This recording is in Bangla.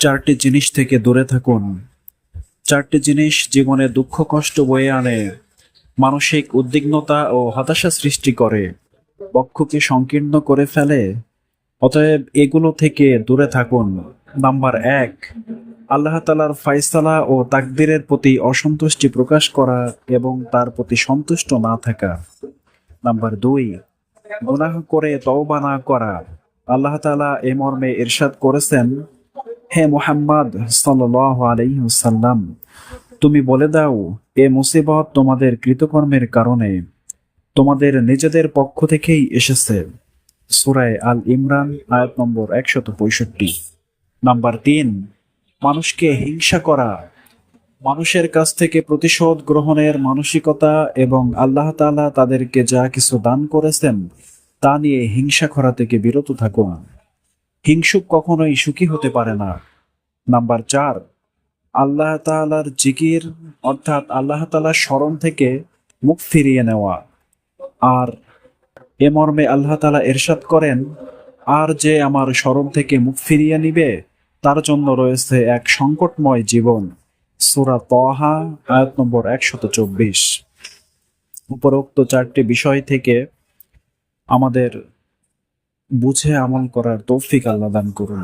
চারটি জিনিস থেকে দূরে থাকুন। চারটি জিনিস জীবনে দুঃখ, কষ্ট বয়ে আনে, মানসিক উদ্বিগ্নতা ও হতাশা সৃষ্টি করে বক্ষকে সংকীর্ণ করে ফেলে। অতএব এগুলো থেকে দূরে থাকুন। নাম্বার এক, আল্লাহ তালার ফাইসালা ও তাকদিরের প্রতি অসন্তুষ্টি প্রকাশ করা এবং তার প্রতি সন্তুষ্ট না থাকা। নাম্বার দুই, গুনাহ করে তওবা না করা। আল্লাহ তাআলা এ মর্মে ইরশাদ করেছেন, হে মোহাম্মদ ওয়াসাল্লাম, তুমি বলে দাও, এ মুসিবত তোমাদের কৃতকর্মের কারণে তোমাদের নিজেদের পক্ষ থেকেই এসেছে। সুরায় আল ইমরান, আয়াত নম্বর একশত পঁয়ষট্টি। নাম্বার তিন, মানুষকে হিংসা করা। মানুষের কাছ থেকে প্রতিশোধ গ্রহণের মানসিকতা এবং আল্লাহ তাআলা তাদেরকে যা কিছু দান করেছেন তা নিয়ে হিংসা করা থেকে বিরত থাকুন হিংসুক কখনোই সুখী হতে পারে না। নাম্বার চার, আল্লাহ তাআলার জিকির, অর্থাৎ আল্লাহ তাআলার স্মরণ থেকে মুখ ফিরিয়ে নেওয়া। আর এ মর্মে আল্লাহ তালা এরশাদ করেন, আর যে আমার স্মরণ থেকে মুখ ফিরিয়ে নিবে, তার জন্য রয়েছে এক সংকটময় জীবন। সূরা তহা, আয়াত নম্বর একশত চব্বিশ। উপরোক্ত চারটি বিষয় থেকে আমাদের বুঝে আমল করার তৌফিক আল্লাহ দান করুন।